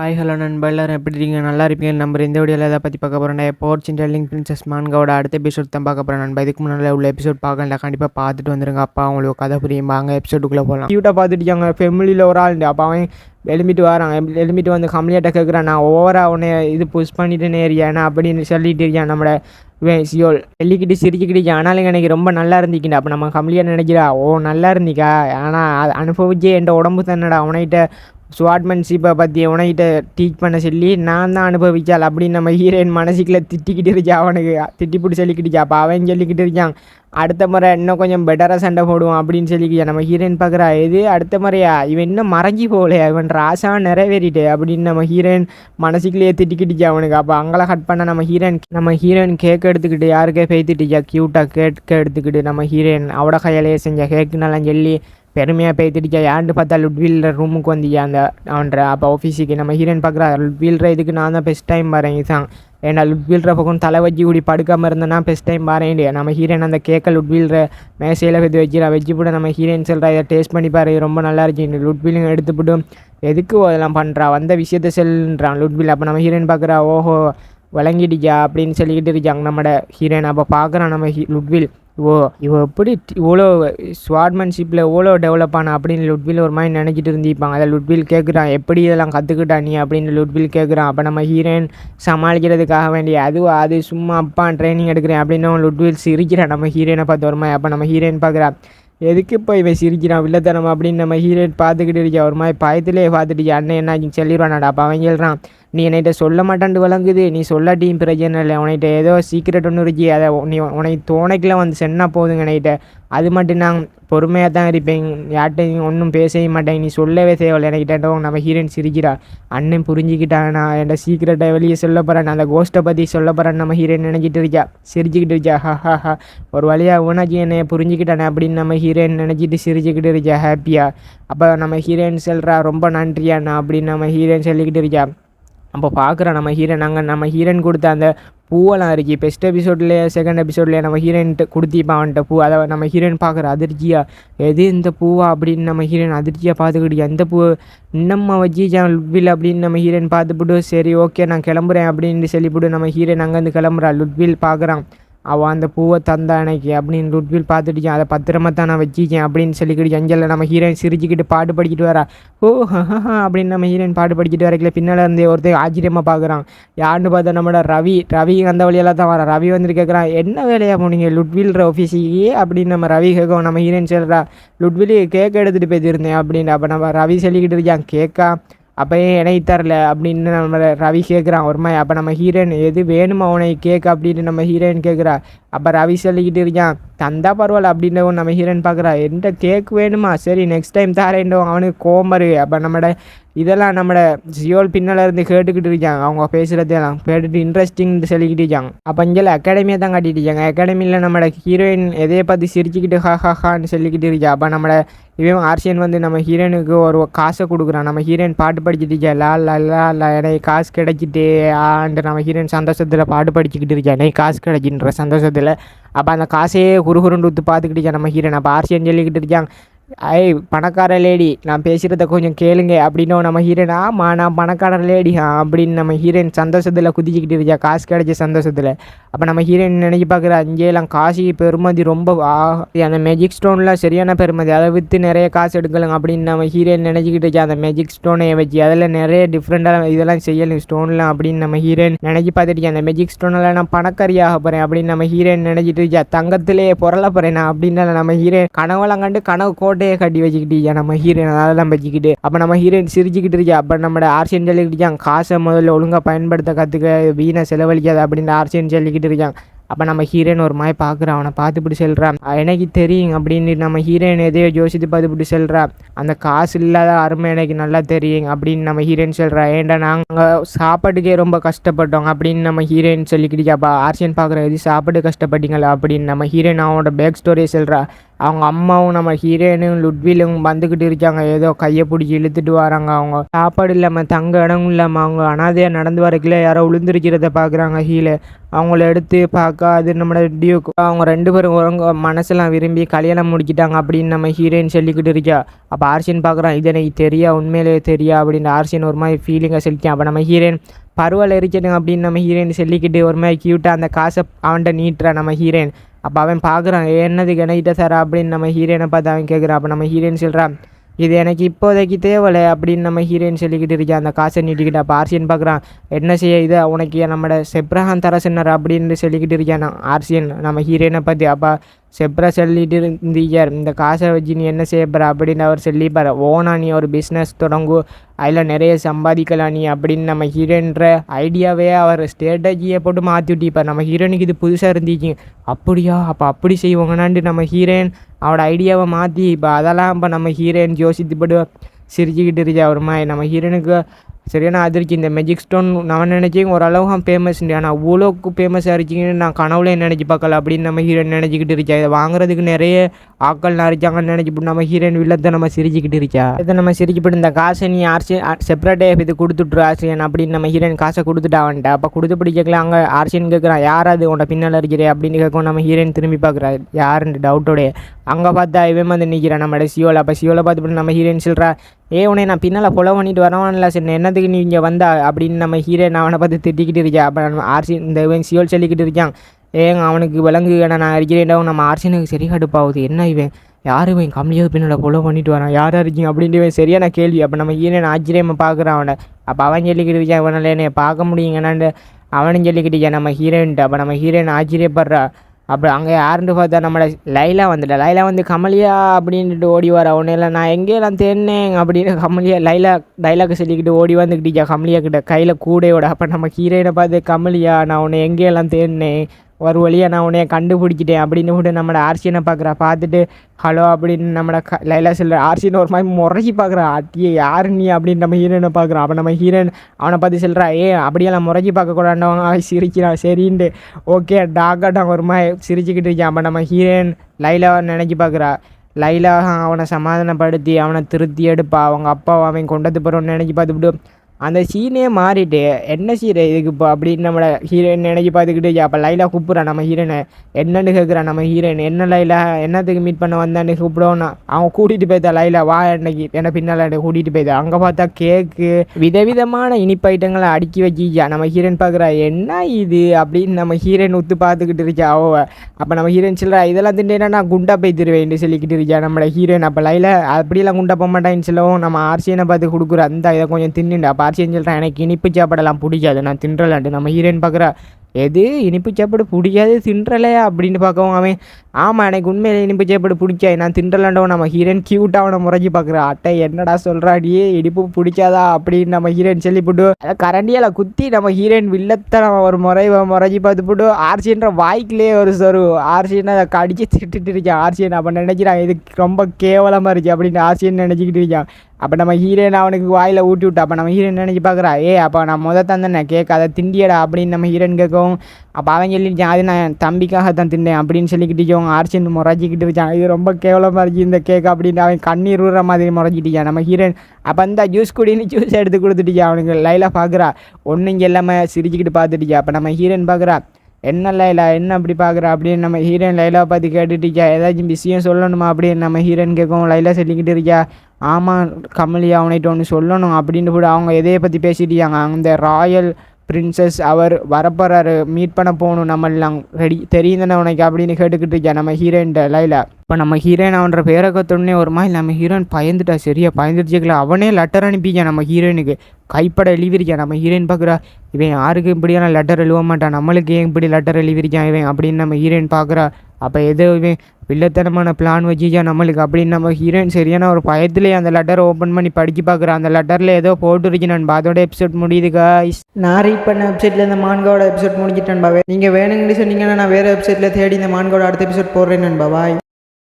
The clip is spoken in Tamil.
ஹாய் ஹலோ நண்பா. எப்படி இருக்கீங்க? நல்லா இருப்பீங்க நம்பர் இந்த வீடியோவில் எதை பற்றி பார்க்க போகிறோம் போர்ட்ஸ் இன்டர்லிங் பிரின்சஸ் மான்காவோட அடுத்த எபிசோட் தான் பார்க்க போகிறேன் நண்பா. இதுக்கு முன்னாடி உள்ள எபிசோட் பார்க்கல கண்டிப்பாக பார்த்துட்டு வந்துருங்க. அப்பா அவங்களுக்கு கதை புரியும். வாங்க எபிசோடுக்குள்ளே போகலாம் க்யூட்டாக பார்த்துட்டு ஃபேமிலியில் ஒரு ஆள் அப்போ அவன் எழும்பிட்டு வரான். எழும்பிட்டு வந்து கம்ப்ளீட்டாக கேட்குறான் நான் ஓவராக உன்னை இது புஷ் பண்ணிட்டேனே ஏன்னா அப்படின்னு சொல்லிட்டு இருக்கான் நம்மளோட இவன் சியோல் வெள்ளிக்கிட்டு சிரிச்சுக்கிட்டு ஆனாலும் எனக்கு ரொம்ப நல்லா இருந்திக்கிண்டா அப்போ நம்ம கம்மியாக நினைக்கிறா ஓ நல்லா இருந்திக்கா ஆனால் அனுபவிச்சே என் உடம்பு தன்னடா அவனைகிட்ட ஸ்வாட்மன்ஷிப்பை பற்றி உனக்கிட்ட டீச் பண்ண சொல்லி நான் தான் அனுபவிச்சாள் அப்படின்னு நம்ம ஹீரோயின் மனசுக்குள்ளே திட்டிக்கிட்டு இருக்கா அவனுக்கு. திட்டி பிடிச்ச சொல்லிக்கிட்டு சொல்லிக்கிட்டுச்சா அப்போ அவன் சொல்லிக்கிட்டு இருக்கான். அடுத்த முறை இன்னும் கொஞ்சம் பெட்டராக சண்டை போடுவோம் அப்படின்னு சொல்லி நம்ம ஹீரோயின் பார்க்குறா இது அடுத்த முறையா இவன் இன்னும் மறைஞ்சி போகலையா? இவன் ராசா நிறைவேறிட்டு அப்படின்னு நம்ம ஹீரோயின் மனசுக்குள்ளேயே திட்டிக்கிட்டுச்சு அவனுக்கு. அப்போ அங்கெல்லாம் கட் பண்ண நம்ம ஹீரோயின் நம்ம ஹீரோயின் கேக் எடுத்துக்கிட்டு யாருக்கே பேத்திட்டுச்சா க்யூட்டாக கேக் எடுத்துக்கிட்டு நம்ம ஹீரோயின் அவட கையிலேயே செஞ்ச கேக்குனெல்லாம் சொல்லி பெருமையாக பேத்திட்டுச்சா ஏன்னு பார்த்தா லுட்வீல்ற ரூமுக்கு வந்தியா அந்த அவன்ற அப்போ ஆஃபீஸுக்கு நம்ம ஹீரோயின் பார்க்குறா லுட்வீல்ற இதுக்கு நான் தான் பெஸ்ட் டைம் வரேன் இதுதான் ஏன்னா லுட்வீல்ற பக்கம் தலை வச்சு கூடி படுக்காமல் இருந்தேன்னா பெஸ்ட் டைம் வரேன் நம்ம ஹீரோயின் அந்த கேக்கை லுட்வீல்ற மேசையில் வச்சு வச்சுரா வச்சு போட்டு நம்ம ஹீரோயின் சொல்கிறா இதை டேஸ்ட் பண்ணி பாரு ரொம்ப நல்லா இருக்கு லுட்வீலுங்க எடுத்துவிட்டு எதுக்கு அதெல்லாம் பண்ணுறா வந்த விஷயத்த செல்ன்றான் லுட்வீல். அப்போ நம்ம ஹீரோயின் பார்க்குறா ஓஹோ விளங்கிடுச்சா அப்படின்னு சொல்லிக்கிட்டு இருக்காங்க நம்மளோட ஹீரோயின் அப்போ பார்க்குறான் நம்ம ஹீ லுட்வில். ஓ இவ எப்படி இவ்வளோ ஸ்வாட்மன்ஷிப்பில் எவ்வளோ டெவலப் ஆனா அப்படின்னு லுட்வில் ஒரு மாதிரி நினச்சிட்டு இருந்திருப்பாங்க. அதை லுட்வில் கேட்குறான் எப்படி இதெல்லாம் கற்றுக்கிட்டா நீ? அப்படின்னு லுட்வில் கேட்குறான். அப்போ நம்ம ஹீரோயின் சமாளிக்கிறதுக்காக வேண்டிய அதுவும் அது சும்மா அப்பா ட்ரைனிங் எடுக்கிறேன் அப்படின்னு லுட்வில் சிரிக்கிறான். நம்ம ஹீரோயினை பார்த்து ஒரு மாதிரி அப்போ நம்ம ஹீரோயின் பார்க்குறான் எதுக்கு இப்போ இவன் சிரிக்கிறான்? வில்லத்தனம்? அப்படின்னு நம்ம ஹீரோயின் பார்த்துக்கிட்டு இருக்கா. ஒரு மாதிரி பயத்திலே பார்த்துட்டு அண்ணன் என்ன சொல்லிடுவானாடா அப்போ அவன் சொல்கிறான் நீ என்னைகிட்ட சொல்ல மாட்டாண்டு விளங்குது. நீ சொல்லாட்டியும் பிரச்சனை இல்லை? உன்கிட்ட ஏதோ சீக்கிரட் ஒன்று இருக்கு. அதை நீ உனக்கு தோணைக்கில் வந்து சென்னா போதுங்க என்கிட்ட அது மட்டும் நான் பொறுமையாக தான் இருப்பேன். யார்கிட்டையும் ஒன்றும் பேசவே மாட்டேன். நீ சொல்லவே தேவையில்லை. என்கிட்ட நம்ம ஹீரோயின் சிரிக்கிறா. அண்ணன் புரிஞ்சுக்கிட்டான். நான் என்கிட்ட சீக்கிரட்டை வெளியே சொல்ல போகிறேன் அந்த கோஸ்ட்டை பற்றி சொல்ல போகிறேன் நம்ம ஹீரோயின் நினச்சிட்டு இருக்கா. சிரிச்சுக்கிட்டு இருக்கா. ஹா ஹா ஹா. ஒரு வழியாக உனக்கு என்னை புரிஞ்சுக்கிட்டானே அப்படின்னு நம்ம ஹீரோயின் நினச்சிட்டு சிரிச்சுக்கிட்டு இருக்கா. ஹாப்பியாக அப்போ நம்ம ஹீரோயின் சொல்கிறா ரொம்ப நன்றியாண்ணா அப்படின்னு நம்ம ஹீரோயின் சொல்லிக்கிட்டு இருக்கா. அப்போ பார்க்குறோம் நம்ம ஹீரோயின் அங்கே நம்ம ஹீரோயின் கொடுத்த அந்த பூவெல்லாம் இருக்கு. ஃபஸ்ட் எபிசோட்லேயே செகண்ட் எபிசோட்லேயே நம்ம ஹீரோயின்ட்டு கொடுத்திப்பான் அவன்கிட்ட பூ. அதை நம்ம ஹீரோயின் பார்க்குற அதிர்ச்சியாக எது இந்த பூவா அப்படின்னு நம்ம ஹீரோயின் அதிர்ச்சியாக பார்த்துக்கிட்டு எந்த பூ? இன்னம்மா வச்சிச்சான் லுட்வில் அப்படின்னு நம்ம ஹீரோயின் பார்த்துப்பிட்டு சரி ஓகே நான் கிளம்புறேன் அப்படின்னு சொல்லிவிட்டு நம்ம ஹீரோயின் அங்கேருந்து கிளம்புறா. லுட்வில் பார்க்குறான். அவள் அந்த பூவை தந்தா எனக்கு அப்படின்னு லுட்வில் பார்த்துட்டுச்சான் அதை பத்திரமா தான் நான் வச்சிக்கேன் அப்படின்னு சொல்லிக்கிட்டு அஞ்சலில் நம்ம ஹீரோயின் சிரிச்சுக்கிட்டு பாட்டு படிக்கிட்டு வரா. ஓ ஹஹா அப்படின்னு நம்ம ஹீரோயின் பாட்டு படிக்கிட்டு வரைக்கல பின்னால் இருந்தே ஒருத்தர் ஆச்சரியமாக பார்க்குறான். யாருன்னு பார்த்தா நம்மளோட ரவி. ரவி அந்த வழியெல்லாம் தான் வரான். ரவி வந்துட்டு கேட்குறான் என்ன வேலையாக போனீங்க லுட்வில்ற ஆஃபீஸுக்கு அப்படின்னு நம்ம ரவி கேட்கும் நம்ம ஹீரோயின் சொல்கிறா லுட்விலி கேக் எடுத்துகிட்டு போயிருந்தேன் அப்படின்னு. அப்போ நம்ம ரவி சொல்லிக்கிட்டு இருக்கான் கேக்கா அப்போ ஏன் தரல அப்படின்னு நம்ம ரவி கேட்குறான் ஒரு மாதிரி அப்போ நம்ம ஹீரோயின் எது வேணுமா உனக்கு கேட்க அப்படின்னு நம்ம ஹீரோயின் கேட்குறா அப்போ ரவி சொல்லிக்கிட்டு இருக்கான் தந்தா பரவாயில்ல அப்படின்றவன் நம்ம ஹீரோயின் பார்க்குறா. என்கிட்ட கேக் வேணுமா? சரி நெக்ஸ்ட் டைம் தாரேன்றவன் அவனுக்கு கோமரு அப்போ நம்மட இதெல்லாம் நம்மளோட ஜியோல் பின்னால் இருந்து கேட்டுக்கிட்டு இருக்காங்க. அவங்க பேசுகிறதெல்லாம் கேட்டுட்டு இன்ட்ரெஸ்டிங் சொல்லிக்கிட்டு இருக்காங்க. அப்போ இங்கே அகாடமியை தான் காட்டிட்டு இருக்காங்க. அகாடமியில் நம்மளோட ஹீரோயின் எதையை பார்த்து சிரிச்சுக்கிட்டு ஹா ஹா ஹான்னு சொல்லிக்கிட்டு இருக்கா. அப்போ நம்மளோட இவன் ஆர்சியன் வந்து நம்ம ஹீரோயினுக்கு ஒரு காசை கொடுக்குறான். நம்ம ஹீரோயின் பாட்டு படிச்சுட்டு இருக்கா. லா லா லா லா எனக்கு காசு கிடைச்சிட்டு ஆண்டு நம்ம ஹீரோயின் சந்தோஷத்தில் பாட்டு படிச்சுக்கிட்டு இருக்கா. எனக்கு காசு கிடைச்சின்ற சந்தோஷத்தில் அப்போ அந்த காசையே குறுகுருண்டு உத்து பார்த்துக்கிட்டு நம்ம ஹீரன் அப்போ ஆர்சியன் சொல்லிக்கிட்டு இருக்காங்க ஐய் பணக்கார லேடி நான் பேசுகிறத கொஞ்சம் கேளுங்க அப்படின்னு நம்ம ஹீரோயின் ஆமா நான் பணக்கார லேடி அப்படின்னு நம்ம ஹீரோயின் சந்தோஷத்தில் குதிச்சுக்கிட்டு இருக்கா காசு கிடைச்ச சந்தோஷத்தில். அப்போ நம்ம ஹீரோயின் நினைச்சு பார்க்குற அங்கேயெல்லாம் காசு பெருமதி ரொம்ப அந்த மேஜிக் ஸ்டோன்லாம் சரியான பெருமதி அதை விற்று நிறைய காசு எடுக்கலாம் அப்படின்னு நம்ம ஹீரோயின் நினச்சிக்கிட்டு இருக்கா அந்த மேஜிக் ஸ்டோனை வச்சு. அதில் நிறைய டிஃப்ரெண்ட்டாக இதெல்லாம் செய்யலாம் ஸ்டோன்லாம் அப்படின்னு நம்ம ஹீரோயின் நினச்சி பார்த்துட்டு அந்த மேஜிக் ஸ்டோனில் நான் பணக்காரியாக போகிறேன் அப்படின்னு நம்ம ஹீரோயின் நினச்சிட்டு இருக்கா தங்கத்திலே புரள போகிறேன் நான் அப்படின்னு நம்ம ஹீரோயின் கனவெல்லாம் கண்டு கனவு கோட்டை கோட்டையை கட்டி வச்சுக்கிட்டு நம்ம ஹீரோயின் அதெல்லாம் வச்சுக்கிட்டு அப்போ நம்ம ஹீரோயின் சிரிச்சுக்கிட்டு இருக்கா அப்போ நம்ம ஆர்சியன் சொல்லிக்கிட்டு காசை முதல்ல ஒழுங்காக பயன்படுத்த கற்றுக்க வீணை செலவழிக்காது அப்படின்னு ஆர்சியன் சொல்லிக்கிட்டு இருக்காங்க அப்போ நம்ம ஹீரோயின் ஒரு மாதிரி பார்க்குறான் அவனை பார்த்துப்பிட்டு செல்கிறான் எனக்கு தெரியும் அப்படின்னு நம்ம ஹீரோயின் எதையோ யோசித்து பார்த்துப்பிட்டு செல்கிறான் அந்த காசு இல்லாத அருமை எனக்கு நல்லா தெரியும் அப்படின்னு நம்ம ஹீரோயின் சொல்கிறா ஏன்டா நாங்கள் சாப்பாட்டுக்கே ரொம்ப கஷ்டப்பட்டோம் அப்படின்னு நம்ம ஹீரோயின் சொல்லிக்கிட்டு அப்போ ஆர்சியன் பார்க்குற எது? சாப்பாடு கஷ்டப்பட்டீங்களா? அப்படின்னு நம்ம ஹீரோயின் அவனோட பேக் ஸ்டோரியை சொல்கிறா அவங்க அம்மாவும் நம்ம ஹீரோயினும் லுட்விலும் வந்துக்கிட்டு இருக்காங்க. ஏதோ கையை பிடிச்சி இழுத்துட்டு வராங்க. அவங்க சாப்பாடு இல்லாமல் தங்க இடம் இல்லாமல் அவங்க அனாதையாக நடந்து வரக்குள்ள யாரோ விழுந்திருக்கிறத பார்க்குறாங்க ஹீலே அவங்கள எடுத்து பார்க்க அது நம்மளோட டியூக் அவங்க ரெண்டு பேரும் உறங்க மனசெல்லாம் விரும்பி கல்யாணம் முடிக்கிட்டாங்க அப்படின்னு நம்ம ஹீரோயின் சொல்லிக்கிட்டு இருக்கா. அப்போ ஆர்சியன் பார்க்குறான் இது எனக்கு தெரியா உண்மையிலேயே தெரியா? அப்படின்னு ஆர்சியன் ஒரு மாதிரி ஃபீலிங்காக சொல்லிக்கான் அப்போ நம்ம ஹீரோயின் பரவாயில்ல இருக்கட்டும் அப்படின்னு நம்ம ஹீரோயின் சொல்லிக்கிட்டு ஒரு மாதிரி க்யூட்டாக அந்த காசை அவன்கிட்ட நீட்டுறான் நம்ம ஹீரோயின் அப்போ அவன் பார்க்குறான் என்னது என்கிட்ட சார் அப்படின்னு நம்ம ஹீரோயினை பார்த்து அவன் கேட்குறான். அப்போ நம்ம ஹீரோயின் சொல்கிறான் இது எனக்கு இப்போதைக்கு தேவலை அப்படின்னு நம்ம ஹீரோயின் சொல்லிக்கிட்டு இருக்கேன் அந்த காசை நீட்டிக்கிட்ட அப்போ ஆர்சியன் பார்க்குறான் என்ன செய்ய இது? உனக்கு நம்மட செப்ரஹான் தர சொன்னார்? அப்படின்னு சொல்லிக்கிட்டு இருக்கேன். நான் ஆர்சியன் நம்ம ஹீரோயினை பற்றி அப்போ செப்ரா சொல்லிட்டு இருந்தீங்க இந்த காசை வச்சு நீ என்ன செய்யப்படுற அப்படின்னு அவர் சொல்லிப்பார். ஓனா நீ ஒரு பிஸ்னஸ் தொடங்கு அதில் நிறைய சம்பாதிக்கலாம் நீ அப்படின்னு நம்ம ஹீரோன்ற ஐடியாவே அவர் ஸ்ட்ராட்டஜியை போட்டு மாற்றி விட்டிப்பார் நம்ம ஹீரோனுக்கு இது புதுசாக இருந்துச்சு அப்படியா? அப்போ அப்படி செய்வாங்கனான்ட்டு நம்ம ஹீரோயின் அவரோட ஐடியாவை மாற்றி இப்போ அதெல்லாம் இப்போ நம்ம ஹீரோயின் யோசித்துப்பட்டு சிரிச்சுக்கிட்டு இருக்கா அவர் மாதிரி நம்ம ஹீரோனுக்கு சரியான அதிர்ச்சி இந்த மெஜிக் ஸ்டோன் நான் நினச்சேன் ஓரளவு ஃபேமஸ் ஆனால் அவ்வளோக்கு ஃபேமஸாக இருந்துச்சிங்கன்னு நான் கனவுல நினச்சி பார்க்கல. அப்படின்னு நம்ம ஹீரோயின் நினச்சிக்கிட்டு இருக்கா? இதை வாங்குறதுக்கு நிறைய ஆக்கள் நரைச்சாங்கன்னு நினச்சிப்பட்டு நம்ம ஹீரோயின் வில்லத்தை நம்ம சிரிச்சுக்கிட்டு இருக்கா? இதை நம்ம சிரிச்சுப்பட்டு இந்த காசை நீ ஆர்சி செப்பரேட்டாக இது கொடுத்துட்ரு ஆர்சியன் அப்படின்னு நம்ம ஹீரோயின் காசை கொடுத்துட்டா வந்துட்டா அப்போ கொடுத்து பிடிக்கல அங்கே ஆர்சியன் கேட்குறான் யார் அது? உன்னை பின்னால் இருக்கிறே அப்படின்னு கேட்கும் நம்ம ஹீரோயின் திரும்பி பார்க்குறா யாருன்னு டவுட்டோடைய அங்கே பார்த்தா இவன் வந்து நிற்கிறான் நம்ம சியோவில் அப்போ சியோவில் பார்த்து நம்ம ஹீரோயின் சொல்கிறா ஏ உன்னை நான் பின்னால் ஃபாலோ பண்ணிட்டு வரவான்ல சரி என்னத்துக்கு நீ இங்கே வந்தா? அப்படின்னு நம்ம ஹீரோயின் அவனை பார்த்து திட்டிக்கிட்டு இருக்கா. அப்போ நம்ம ஆர்சி இந்த இவன் சியோல் சொல்லிக்கிட்டு இருக்கான். ஏங்க அவனுக்கு விலங்கு நான் இருக்கிறேன்டா நம்ம ஆர்சினுக்கு சரி கடுப்பாகுது என்ன இவன்? யார் இவன்? கம்மியாக பின்னால் ஃபாலோ பண்ணிட்டு வரான். யாராக இருக்கீங்க? அப்படின்ட்டு இவன் சரியான கேள்வி. அப்போ நம்ம ஹீரோயின் ஆச்சரியமாக பார்க்குறான் அவனை. அப்போ அவன் சொல்லிக்கிட்டு இருக்கான் இவனால் என்னை பார்க்க முடியுங்கன்னாண்டு அவனும் சொல்லிக்கிட்டு நம்ம ஹீரோயின்ட்டு அப்போ நம்ம ஹீரோயின் ஆச்சரியப்படுறா. அப்புறம் அங்கே யாருன்னு பார்த்தா நம்மளோட லைலா வந்துட்டா. லைலா வந்து கமலியா அப்படின்ட்டு ஓடி வர. இல்லை நான் எங்கேயெல்லாம் தேடினேன் அப்படின்னு கமலியா லைலா டைலாக் சொல்லிக்கிட்டு ஓடி வந்துக்கிட்டீங்க கமலியா கிட்ட கையில் கூடையோட. அப்போ நம்ம ஹீரோயினை பார்த்து கமலியா நான் உன்னை எங்கேயெல்லாம் தேடினேன்? ஒரு வழியாக நான் உன்னைய கண்டுபிடிச்சிட்டேன் அப்படின்னு கூட நம்மளோட ஆர்சியனை பார்க்குறா பார்த்துட்டு ஹலோ அப்படின்னு நம்மளோட க லைலா சொல்ல ஆர்சின்னு ஒரு மாதிரி முறைச்சி பார்க்குறா அத்தியே யார் நீ? அப்படின்னு நம்ம ஹீரோனை பார்க்குறோம் அப்போ நம்ம ஹீரோன் அவனை பார்த்து சொல்கிறா ஏ அப்படியெல்லாம் முறைச்சி பார்க்கக்கூடாண்டவங்க அவன் சிரிக்கிறான். சரின்ட்டு ஓகே டாக்காட்டம் ஒரு மாதிரி சிரிச்சுக்கிட்டு இருக்கான். அப்போ நம்ம ஹீரோன் லைலாவை நினச்சி பார்க்குறா லைலா அவனை சமாதானப்படுத்தி அவனை திருத்தி எடுப்பா. அவங்க அப்பா அவன் கொண்டது போகிறோன்னு நினச்சி பார்த்துவிட்டு அந்த சீனே மாறிட்டு என்ன சீரை இதுக்கு இப்போ அப்படின்னு நம்மளை ஹீரோயின் நினைக்கி பார்த்துக்கிட்டு அப்போ லைலா கூப்பிட்றான் நம்ம ஹீரோயினை என்னன்னு கேட்குறான் நம்ம ஹீரோயின் என்ன லைலா? என்னத்துக்கு மீட் பண்ண வந்தான்னு கூப்பிடுவோன்னா அவன் கூட்டிகிட்டு போய்த்தா லைலா வா என்னைக்கு என்ன பின்னால் என்னை கூட்டிகிட்டு போய்த்தா அங்கே பார்த்தா கேக்கு விதவிதமான இனிப்பு ஐட்டங்களை அடுக்கி வச்சிச்சா நம்ம ஹீரோயின் பார்க்குறா என்ன இது? அப்படின்னு நம்ம ஹீரோயின் உத்து பார்த்துக்கிட்டு இருக்கா அவ. அப்போ நம்ம ஹீரோயின் சொல்கிறா இதெல்லாம் திண்டேன்னா நான் குண்டா போய் தருவேன் சொல்லிக்கிட்டு இருக்கா நம்மளோட ஹீரோயின் அப்போ லைலா அப்படியெல்லாம் குண்டா போக மாட்டேன்னு சொல்லவும் நம்ம ஆர்சியனை பார்த்து கொடுக்குற. அந்த இதை கொஞ்சம் தின்னுண்டு. அப்போ ஆர்சியன் சொல்கிறேன் எனக்கு இனிப்பு சாப்பாடெல்லாம் பிடிக்காது. நான் தின்றலான்ட்டு நம்ம ஹீரோயின் பார்க்குற எது இனிப்பு சாப்பாடு பிடிக்காது தின்றலையா? அப்படின்னு பார்க்கவும் அவன் ஆமாம் எனக்கு உண்மையில இனிப்பு சாப்பாடு பிடிக்காது. நான் தின்றலண்டவன் நம்ம ஹீரன் கியூட்டாக அவனை முறைஞ்சி பார்க்குறான் அட்டை என்னடா சொல்கிறாடியே இனிப்பு பிடிக்காதா? அப்படின்னு நம்ம ஹீரோயின் சொல்லிவிட்டு அதை கரண்டியால் குத்தி நம்ம ஹீரோயின் வில்லத்தை நம்ம ஒரு முறை முறைஞ்சி பார்த்து போட்டு ஆர்சின்ற வாய்க்குள்ளேயே ஒரு சொரு. ஆர்சின்னு அதை கடிச்சு திட்டுட்டு இருக்கான். ஆர்சியன் அப்போ நினைக்கிறான் இது ரொம்ப கேவலமாக இருந்துச்சு அப்படின்னு ஆர்சியன் நினச்சிக்கிட்டு இருக்கான். அப்போ நம்ம ஹீரோயின் அவனுக்கு வாயில் ஊட்டி விட்டா அப்போ நம்ம ஹீரோயின் நினச்சி பார்க்குறா ஏ அப்போ நான் முத தந்தேன் கேட்க அதை திண்டியடா அப்படின்னு நம்ம ஹீரோயின் இருக்கோம் அப்போ அவன் சொல்லிருச்சான் அது நான் தம்பிக்காக தான் தின்னேன் அப்படின்னு சொல்லிக்கிட்டு அவன் ஆர்ச்சின்னு முறைச்சிக்கிட்டு இருக்கான். இது ரொம்ப கேவலமாக இருந்துச்சு இந்த கேக் அப்படின்னு அவன் கண்ணீர் விடுற மாதிரி முறைச்சிட்டியான் நம்ம ஹீரோயின் அப்போ அந்த ஜூஸ் குடின்னு ஜூஸ் எடுத்து கொடுத்துட்டு அவனுக்கு லைலாக பார்க்குறா ஒன்றும் இங்கே எல்லாமே சிரிச்சுக்கிட்டு பார்த்துட்டியா அப்போ நம்ம ஹீரோயின் பார்க்குறா என்ன லைலா என்ன அப்படி பார்க்குற அப்படின்னு நம்ம ஹீரோயின் லைலாவை பார்த்து கேட்டுட்டிச்சா ஏதாச்சும் விஷயம் சொல்லணுமா? அப்படின்னு நம்ம ஹீரோயின் கேட்கும் லைலா சொல்லிக்கிட்டு இருக்கியா ஆமாம் கமலியா அவனைட்டு ஒன்று சொல்லணும் அப்படின்னு கூட அவங்க எதையை பற்றி பேசிட்டியாங்க அந்த ராயல் பிரின்சஸ் அவர் வரப்போறாரு மீட் பண்ண போகணும் நம்மளாம் ரெடி தெரியுதுன்னு உனக்கு அப்படின்னு கேட்டுக்கிட்டு இருக்கா நம்ம ஹீரோயின்ட்ட லைலா. இப்போ நம்ம ஹீரோயின் அவன்ற பேரை கத்தோடனே ஒரு மாதிரி நம்ம ஹீரோயின் பயந்துட்டா சரியா? பயந்துருச்சுக்கல அவனே லெட்டர் அனுப்பிக்கான் நம்ம ஹீரோயினுக்கு கைப்பட எழுதியிருக்கான் நம்ம ஹீரோயின் பார்க்குறா இவன் யாருக்கு இப்படியான லெட்டர் எழுத மாட்டான்? நம்மளுக்கு ஏன் இப்படி லெட்டர் எழுதியிருக்கான் இவன் அப்படின்னு நம்ம ஹீரோயின் பார்க்குறா அப்போ எதுவுமே வில்லத்தனமான பிளான் வச்சுச்சா நம்மளுக்கு அப்படின்னு நம்ம ஹீரோயின் சரியான ஒரு பயத்துலேயே அந்த லெட்டரை ஓப்பன் பண்ணி படித்து பார்க்குற. அந்த லெட்டரில் ஏதோ போட்டுருச்சு நண்பா. அதோட எபிசோட் முடியுது காய்ஸ் நான் ரீட் பண்ண வெப்சைட்டில் இந்த மான்காவோட எபிசோட் முடிஞ்சிட்டேன் பாவே நீங்கள் வேணுங்கன்னு சொன்னீங்கன்னா நான் வேறு வெப்சைட்டில் தேடி இந்த மான்காவோட அடுத்த எபிசோட் போடுறேன் நண்பா. பாய்